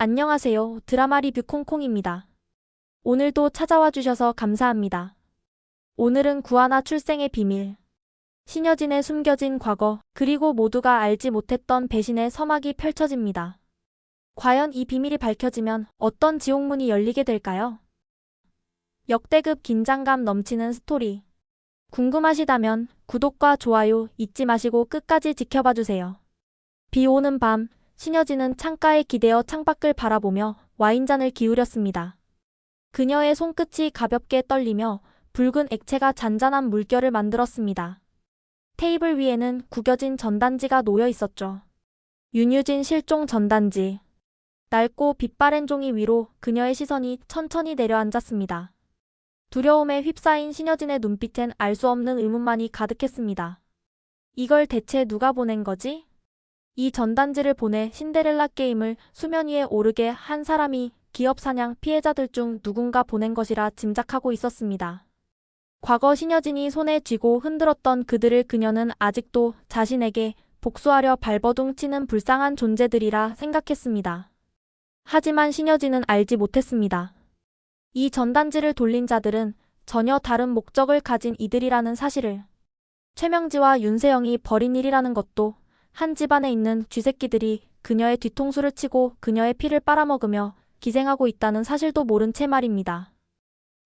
안녕하세요. 드라마 리뷰 콩콩입니다. 오늘도 찾아와 주셔서 감사합니다. 오늘은 구하나 출생의 비밀, 신여진의 숨겨진 과거, 그리고 모두가 알지 못했던 배신의 서막이 펼쳐집니다. 과연 이 비밀이 밝혀지면 어떤 지옥문이 열리게 될까요? 역대급 긴장감 넘치는 스토리. 궁금하시다면 구독과 좋아요 잊지 마시고 끝까지 지켜봐 주세요. 비 오는 밤, 신여진은 창가에 기대어 창밖을 바라보며 와인잔을 기울였습니다. 그녀의 손끝이 가볍게 떨리며 붉은 액체가 잔잔한 물결을 만들었습니다. 테이블 위에는 구겨진 전단지가 놓여 있었죠. 윤유진 실종 전단지. 낡고 빛바랜 종이 위로 그녀의 시선이 천천히 내려앉았습니다. 두려움에 휩싸인 신여진의 눈빛엔 알 수 없는 의문만이 가득했습니다. 이걸 대체 누가 보낸 거지? 이 전단지를 보내 신데렐라 게임을 수면 위에 오르게 한 사람이 기업 사냥 피해자들 중 누군가 보낸 것이라 짐작하고 있었습니다. 과거 신여진이 손에 쥐고 흔들었던 그들을 그녀는 아직도 자신에게 복수하려 발버둥 치는 불쌍한 존재들이라 생각했습니다. 하지만 신여진은 알지 못했습니다. 이 전단지를 돌린 자들은 전혀 다른 목적을 가진 이들이라는 사실을 최명지와 윤세영이 벌인 일이라는 것도 한 집안에 있는 쥐새끼들이 그녀의 뒤통수를 치고 그녀의 피를 빨아먹으며 기생하고 있다는 사실도 모른 채 말입니다.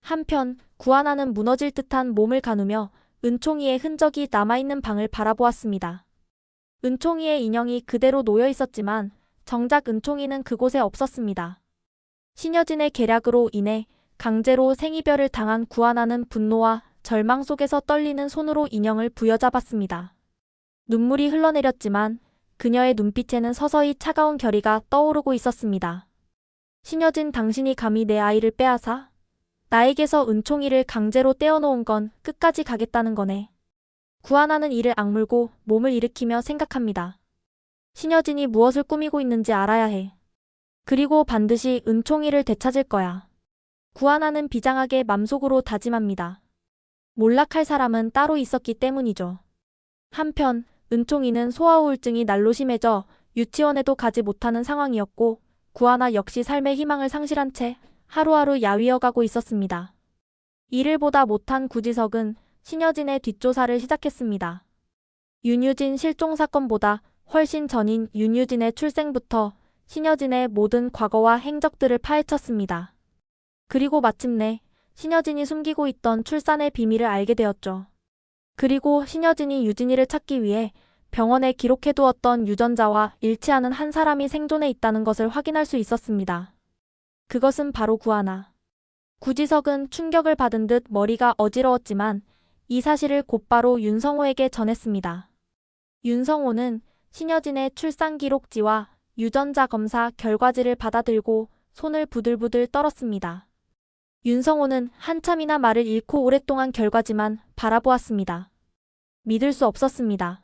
한편 구하나는 무너질 듯한 몸을 가누며 은총이의 흔적이 남아있는 방을 바라보았습니다. 은총이의 인형이 그대로 놓여 있었지만 정작 은총이는 그곳에 없었습니다. 신여진의 계략으로 인해 강제로 생이별을 당한 구하나는 분노와 절망 속에서 떨리는 손으로 인형을 부여잡았습니다. 눈물이 흘러내렸지만 그녀의 눈빛에는 서서히 차가운 결의가 떠오르고 있었습니다. 신여진 당신이 감히 내 아이를 빼앗아? 나에게서 은총이를 강제로 떼어놓은 건 끝까지 가겠다는 거네. 구하나는 이를 악물고 몸을 일으키며 생각합니다. 신여진이 무엇을 꾸미고 있는지 알아야 해. 그리고 반드시 은총이를 되찾을 거야. 구하나는 비장하게 맘속으로 다짐합니다. 몰락할 사람은 따로 있었기 때문이죠. 한편 은총이는 소아 우울증이 날로 심해져 유치원에도 가지 못하는 상황이었고 구하나 역시 삶의 희망을 상실한 채 하루하루 야위어가고 있었습니다. 이를 보다 못한 구지석은 신여진의 뒷조사를 시작했습니다. 윤유진 실종 사건보다 훨씬 전인 윤유진의 출생부터 신여진의 모든 과거와 행적들을 파헤쳤습니다. 그리고 마침내 신여진이 숨기고 있던 출산의 비밀을 알게 되었죠. 그리고 신여진이 유진이를 찾기 위해 병원에 기록해두었던 유전자와 일치하는 한 사람이 생존해 있다는 것을 확인할 수 있었습니다. 그것은 바로 구하나. 구지석은 충격을 받은 듯 머리가 어지러웠지만 이 사실을 곧바로 윤성호에게 전했습니다. 윤성호는 신여진의 출산 기록지와 유전자 검사 결과지를 받아들고 손을 부들부들 떨었습니다. 윤성호는 한참이나 말을 잃고 오랫동안 결과지만 바라보았습니다. 믿을 수 없었습니다.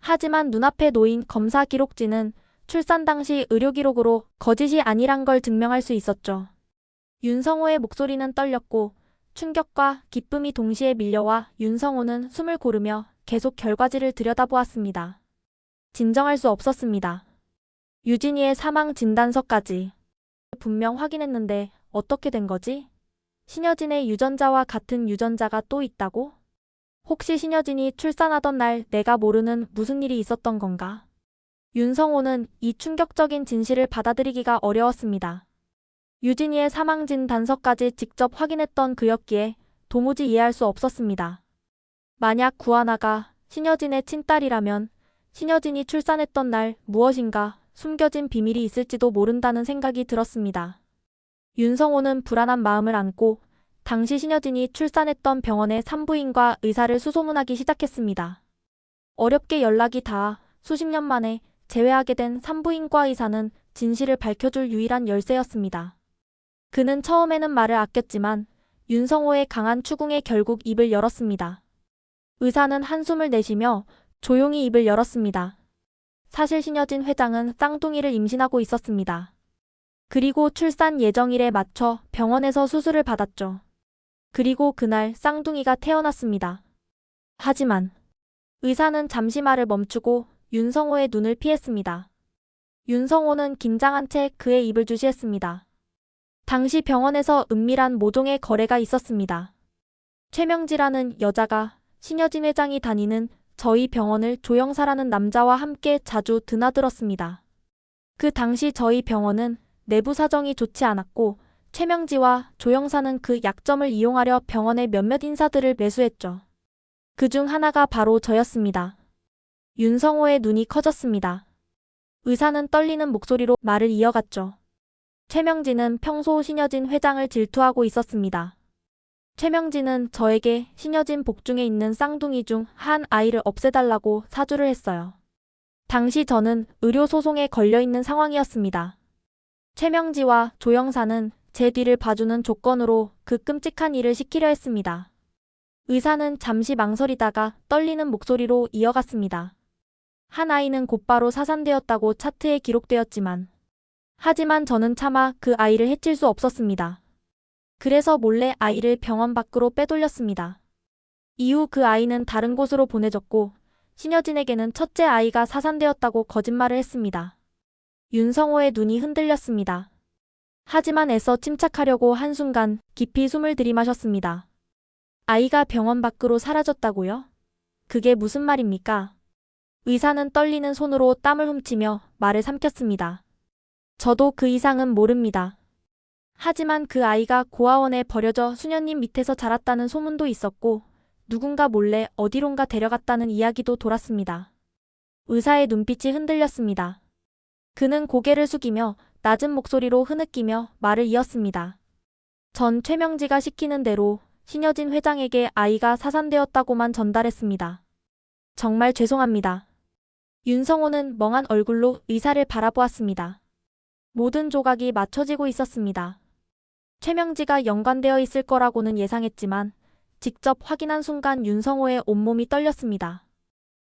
하지만 눈앞에 놓인 검사 기록지는 출산 당시 의료 기록으로 거짓이 아니란 걸 증명할 수 있었죠. 윤성호의 목소리는 떨렸고 충격과 기쁨이 동시에 밀려와 윤성호는 숨을 고르며 계속 결과지를 들여다보았습니다. 진정할 수 없었습니다. 유진이의 사망 진단서까지 분명 확인했는데 어떻게 된 거지? 신여진의 유전자와 같은 유전자가 또 있다고? 혹시 신여진이 출산하던 날 내가 모르는 무슨 일이 있었던 건가? 윤성호는 이 충격적인 진실을 받아들이기가 어려웠습니다. 유진이의 사망 진단서까지 직접 확인했던 그였기에 도무지 이해할 수 없었습니다. 만약 구하나가 신여진의 친딸이라면 신여진이 출산했던 날 무엇인가 숨겨진 비밀이 있을지도 모른다는 생각이 들었습니다. 윤성호는 불안한 마음을 안고 당시 신여진이 출산했던 병원의 산부인과 의사를 수소문하기 시작했습니다. 어렵게 연락이 닿아 수십 년 만에 재회하게 된 산부인과 의사는 진실을 밝혀줄 유일한 열쇠였습니다. 그는 처음에는 말을 아꼈지만 윤성호의 강한 추궁에 결국 입을 열었습니다. 의사는 한숨을 내쉬며 조용히 입을 열었습니다. 사실 신여진 회장은 쌍둥이를 임신하고 있었습니다. 그리고 출산 예정일에 맞춰 병원에서 수술을 받았죠. 그리고 그날 쌍둥이가 태어났습니다. 하지만 의사는 잠시 말을 멈추고 윤성호의 눈을 피했습니다. 윤성호는 긴장한 채 그의 입을 주시했습니다. 당시 병원에서 은밀한 모종의 거래가 있었습니다. 최명지라는 여자가 신여진 회장이 다니는 저희 병원을 조영사라는 남자와 함께 자주 드나들었습니다. 그 당시 저희 병원은 내부 사정이 좋지 않았고 최명지와 조영사는 그 약점을 이용하려 병원의 몇몇 인사들을 매수했죠. 그 중 하나가 바로 저였습니다. 윤성호의 눈이 커졌습니다. 의사는 떨리는 목소리로 말을 이어갔죠. 최명진은 평소 신여진 회장을 질투하고 있었습니다. 최명진은 저에게 신여진 복중에 있는 쌍둥이 중 한 아이를 없애달라고 사주를 했어요. 당시 저는 의료소송에 걸려있는 상황이었습니다. 최명지와 조영사는 제 뒤를 봐주는 조건으로 그 끔찍한 일을 시키려 했습니다. 의사는 잠시 망설이다가 떨리는 목소리로 이어갔습니다. 한 아이는 곧바로 사산되었다고 차트에 기록되었지만 하지만 저는 차마 그 아이를 해칠 수 없었습니다. 그래서 몰래 아이를 병원 밖으로 빼돌렸습니다. 이후 그 아이는 다른 곳으로 보내졌고 신여진에게는 첫째 아이가 사산되었다고 거짓말을 했습니다. 윤성호의 눈이 흔들렸습니다. 하지만 애써 침착하려고 한순간 깊이 숨을 들이마셨습니다. 아이가 병원 밖으로 사라졌다고요? 그게 무슨 말입니까? 의사는 떨리는 손으로 땀을 훔치며 말을 삼켰습니다. 저도 그 이상은 모릅니다. 하지만 그 아이가 고아원에 버려져 수녀님 밑에서 자랐다는 소문도 있었고 누군가 몰래 어디론가 데려갔다는 이야기도 돌았습니다. 의사의 눈빛이 흔들렸습니다. 그는 고개를 숙이며 낮은 목소리로 흐느끼며 말을 이었습니다. 전 최명지가 시키는 대로 신여진 회장에게 아이가 사산되었다고만 전달했습니다. 정말 죄송합니다. 윤성호는 멍한 얼굴로 의사를 바라보았습니다. 모든 조각이 맞춰지고 있었습니다. 최명지가 연관되어 있을 거라고는 예상했지만 직접 확인한 순간 윤성호의 온몸이 떨렸습니다.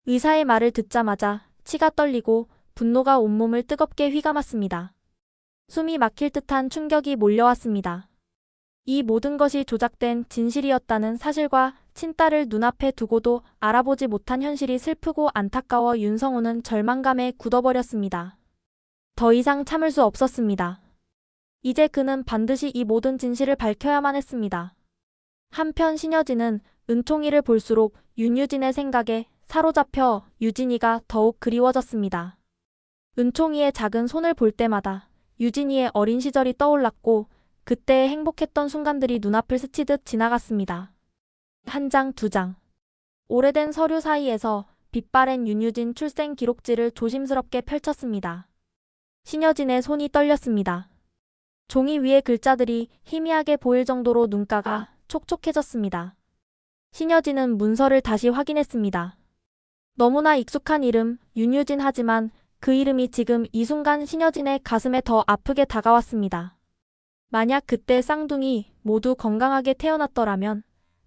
의사의 말을 듣자마자 치가 떨리고 분노가 온몸을 뜨겁게 휘감았습니다. 숨이 막힐 듯한 충격이 몰려왔습니다. 이 모든 것이 조작된 진실이었다는 사실과 친딸을 눈앞에 두고도 알아보지 못한 현실이 슬프고 안타까워 윤성호는 절망감에 굳어버렸습니다. 더 이상 참을 수 없었습니다. 이제 그는 반드시 이 모든 진실을 밝혀야만 했습니다. 한편 신여진은 은총이를 볼수록 윤유진의 생각에 사로잡혀 유진이가 더욱 그리워졌습니다. 은총이의 작은 손을 볼 때마다 유진이의 어린 시절이 떠올랐고 그때의 행복했던 순간들이 눈앞을 스치듯 지나갔습니다. 한 장, 두 장. 오래된 서류 사이에서 빛바랜 윤유진 출생 기록지를 조심스럽게 펼쳤습니다. 신여진의 손이 떨렸습니다. 종이 위의 글자들이 희미하게 보일 정도로 눈가가 촉촉해졌습니다. 신여진은 문서를 다시 확인했습니다. 너무나 익숙한 이름, 윤유진 하지만 그 이름이 지금 이 순간 신여진의 가슴에 더 아프게 다가왔습니다. 만약 그때 쌍둥이 모두 건강하게 태어났더라면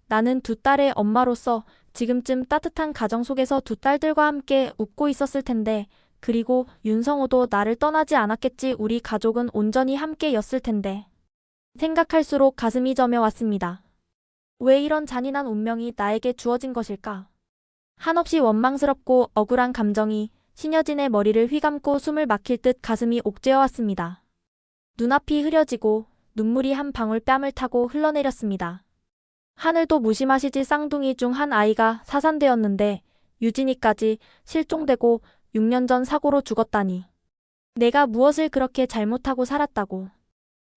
나는 두 딸의 엄마로서 지금쯤 따뜻한 가정 속에서 두 딸들과 함께 웃고 있었을 텐데 그리고 윤성호도 나를 떠나지 않았겠지 우리 가족은 온전히 함께였을 텐데 생각할수록 가슴이 저며왔습니다. 왜 이런 잔인한 운명이 나에게 주어진 것일까? 한없이 원망스럽고 억울한 감정이 신여진의 머리를 휘감고 숨을 막힐 듯 가슴이 옥죄어왔습니다. 눈앞이 흐려지고 눈물이 한 방울 뺨을 타고 흘러내렸습니다. 하늘도 무심하시지 쌍둥이 중 한 아이가 사산되었는데 유진이까지 실종되고 6년 전 사고로 죽었다니. 내가 무엇을 그렇게 잘못하고 살았다고.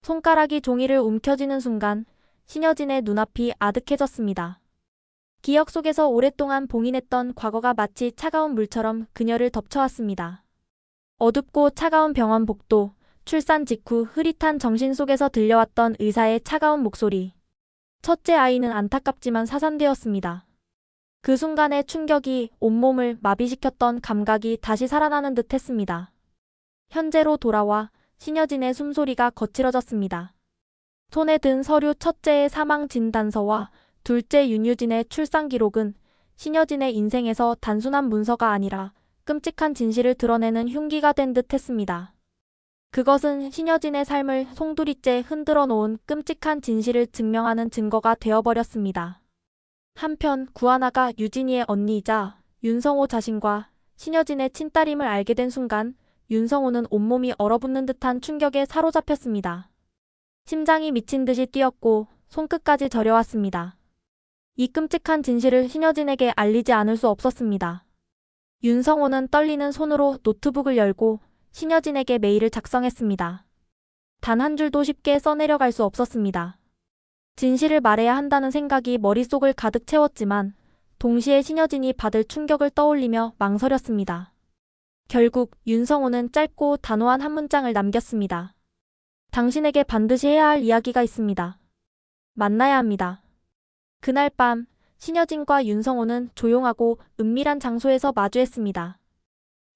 손가락이 종이를 움켜쥐는 순간 신여진의 눈앞이 아득해졌습니다. 기억 속에서 오랫동안 봉인했던 과거가 마치 차가운 물처럼 그녀를 덮쳐왔습니다. 어둡고 차가운 병원 복도, 출산 직후 흐릿한 정신 속에서 들려왔던 의사의 차가운 목소리. 첫째 아이는 안타깝지만 사산되었습니다. 그 순간의 충격이 온몸을 마비시켰던 감각이 다시 살아나는 듯 했습니다. 현재로 돌아와 신여진의 숨소리가 거칠어졌습니다. 손에 든 서류 첫째의 사망 진단서와 둘째 윤유진의 출산 기록은 신여진의 인생에서 단순한 문서가 아니라 끔찍한 진실을 드러내는 흉기가 된 듯 했습니다. 그것은 신여진의 삶을 송두리째 흔들어 놓은 끔찍한 진실을 증명하는 증거가 되어버렸습니다. 한편 구하나가 유진이의 언니이자 윤성호 자신과 신여진의 친딸임을 알게 된 순간 윤성호는 온몸이 얼어붙는 듯한 충격에 사로잡혔습니다. 심장이 미친 듯이 뛰었고 손끝까지 저려왔습니다. 이 끔찍한 진실을 신여진에게 알리지 않을 수 없었습니다. 윤성호는 떨리는 손으로 노트북을 열고 신여진에게 메일을 작성했습니다. 단 한 줄도 쉽게 써내려갈 수 없었습니다. 진실을 말해야 한다는 생각이 머릿속을 가득 채웠지만 동시에 신여진이 받을 충격을 떠올리며 망설였습니다. 결국 윤성호는 짧고 단호한 한 문장을 남겼습니다. 당신에게 반드시 해야 할 이야기가 있습니다. 만나야 합니다. 그날 밤 신여진과 윤성호는 조용하고 은밀한 장소에서 마주했습니다.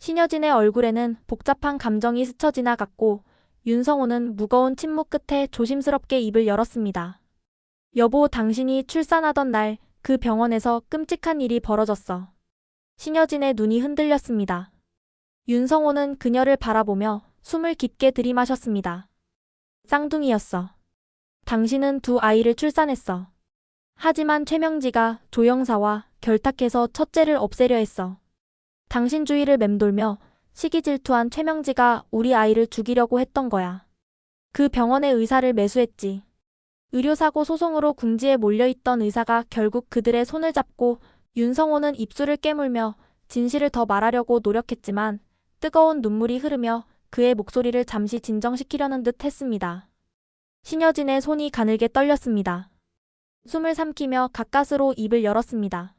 신여진의 얼굴에는 복잡한 감정이 스쳐 지나갔고 윤성호는 무거운 침묵 끝에 조심스럽게 입을 열었습니다. 여보, 당신이 출산하던 날 그 병원에서 끔찍한 일이 벌어졌어. 신여진의 눈이 흔들렸습니다. 윤성호는 그녀를 바라보며 숨을 깊게 들이마셨습니다. 쌍둥이였어. 당신은 두 아이를 출산했어. 하지만 최명지가 조영사와 결탁해서 첫째를 없애려 했어. 당신 주위를 맴돌며 시기 질투한 최명지가 우리 아이를 죽이려고 했던 거야. 그 병원의 의사를 매수했지. 의료사고 소송으로 궁지에 몰려있던 의사가 결국 그들의 손을 잡고 윤성호는 입술을 깨물며 진실을 더 말하려고 노력했지만 뜨거운 눈물이 흐르며 그의 목소리를 잠시 진정시키려는 듯 했습니다. 신여진의 손이 가늘게 떨렸습니다. 숨을 삼키며 가까스로 입을 열었습니다.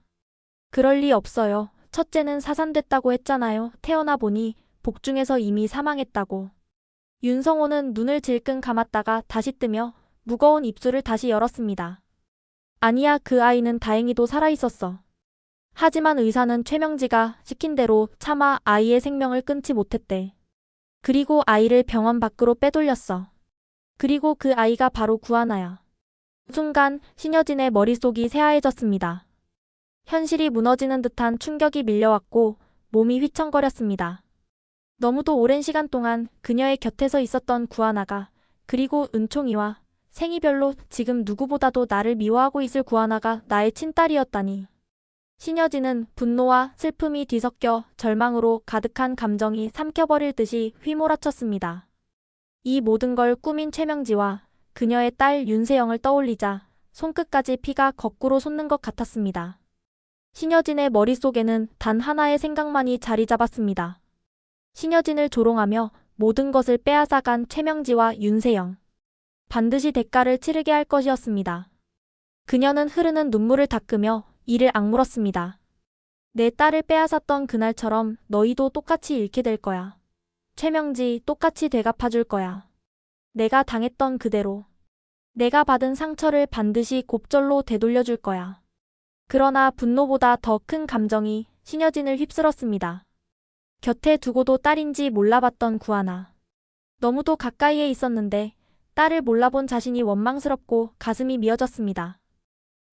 그럴 리 없어요. 첫째는 사산됐다고 했잖아요. 태어나 보니 복중에서 이미 사망했다고. 윤성호는 눈을 질끈 감았다가 다시 뜨며 무거운 입술을 다시 열었습니다. 아니야, 그 아이는 다행히도 살아있었어. 하지만 의사는 최명지가 시킨 대로 차마 아이의 생명을 끊지 못했대. 그리고 아이를 병원 밖으로 빼돌렸어. 그리고 그 아이가 바로 구하나야. 순간 신여진의 머릿속이 새하얘졌습니다. 현실이 무너지는 듯한 충격이 밀려왔고 몸이 휘청거렸습니다. 너무도 오랜 시간 동안 그녀의 곁에서 있었던 구하나가 그리고 은총이와 생이별로 지금 누구보다도 나를 미워하고 있을 구하나가 나의 친딸이었다니. 신여진은 분노와 슬픔이 뒤섞여 절망으로 가득한 감정이 삼켜버릴 듯이 휘몰아쳤습니다. 이 모든 걸 꾸민 최명지와 그녀의 딸 윤세영을 떠올리자 손끝까지 피가 거꾸로 솟는 것 같았습니다. 신여진의 머릿속에는 단 하나의 생각만이 자리 잡았습니다. 신여진을 조롱하며 모든 것을 빼앗아간 최명지와 윤세영. 반드시 대가를 치르게 할 것이었습니다. 그녀는 흐르는 눈물을 닦으며 이를 악물었습니다. 내 딸을 빼앗았던 그날처럼 너희도 똑같이 잃게 될 거야. 최명지 똑같이 되갚아줄 거야. 내가 당했던 그대로. 내가 받은 상처를 반드시 곱절로 되돌려줄 거야. 그러나 분노보다 더 큰 감정이 신여진을 휩쓸었습니다. 곁에 두고도 딸인지 몰라봤던 구하나. 너무도 가까이에 있었는데 딸을 몰라본 자신이 원망스럽고 가슴이 미어졌습니다.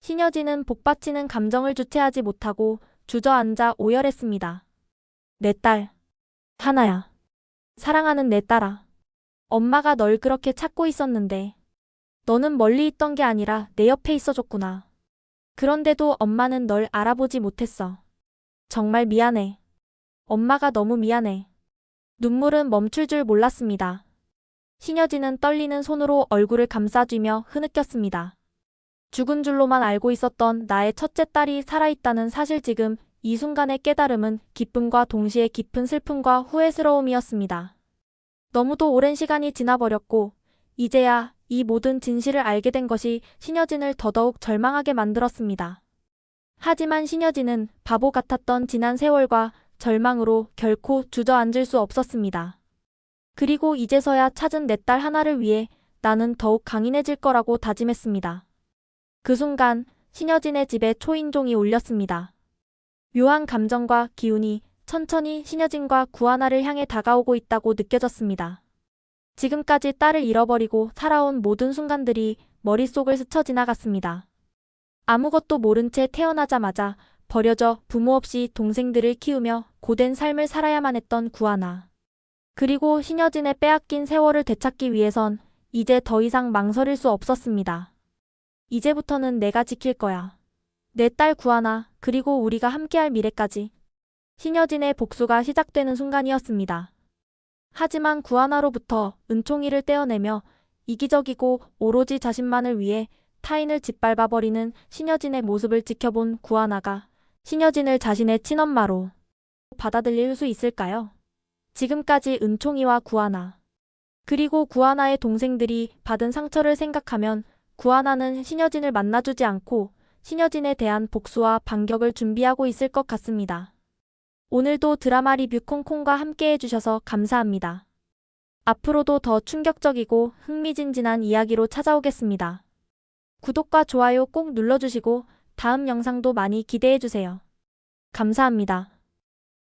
신여진은 복받치는 감정을 주체하지 못하고 주저앉아 오열했습니다. 내 딸. 하나야. 사랑하는 내 딸아. 엄마가 널 그렇게 찾고 있었는데 너는 멀리 있던 게 아니라 내 옆에 있어줬구나. 그런데도 엄마는 널 알아보지 못했어. 정말 미안해. 엄마가 너무 미안해. 눈물은 멈출 줄 몰랐습니다. 신여진은 떨리는 손으로 얼굴을 감싸쥐며 흐느꼈습니다. 죽은 줄로만 알고 있었던 나의 첫째 딸이 살아있다는 사실 지금 이 순간의 깨달음은 기쁨과 동시에 깊은 슬픔과 후회스러움이었습니다. 너무도 오랜 시간이 지나버렸고 이제야 이 모든 진실을 알게 된 것이 신여진을 더더욱 절망하게 만들었습니다. 하지만 신여진은 바보 같았던 지난 세월과 절망으로 결코 주저앉을 수 없었습니다. 그리고 이제서야 찾은 내 딸 하나를 위해 나는 더욱 강인해질 거라고 다짐했습니다. 그 순간 신여진의 집에 초인종이 울렸습니다. 묘한 감정과 기운이 천천히 신여진과 구하나를 향해 다가오고 있다고 느껴졌습니다. 지금까지 딸을 잃어버리고 살아온 모든 순간들이 머릿속을 스쳐 지나갔습니다. 아무것도 모른 채 태어나자마자 버려져 부모 없이 동생들을 키우며 고된 삶을 살아야만 했던 구하나. 그리고 신여진의 빼앗긴 세월을 되찾기 위해선 이제 더 이상 망설일 수 없었습니다. 이제부터는 내가 지킬 거야. 내 딸 구하나, 그리고 우리가 함께할 미래까지. 신여진의 복수가 시작되는 순간이었습니다. 하지만 구하나로부터 은총이를 떼어내며 이기적이고 오로지 자신만을 위해 타인을 짓밟아버리는 신여진의 모습을 지켜본 구하나가 신여진을 자신의 친엄마로 받아들일 수 있을까요? 지금까지 은총이와 구하나 그리고 구하나의 동생들이 받은 상처를 생각하면 구하나는 신여진을 만나주지 않고 신여진에 대한 복수와 반격을 준비하고 있을 것 같습니다. 오늘도 드라마 리뷰 콩콩과 함께 해주셔서 감사합니다. 앞으로도 더 충격적이고 흥미진진한 이야기로 찾아오겠습니다. 구독과 좋아요 꼭 눌러주시고 다음 영상도 많이 기대해주세요. 감사합니다.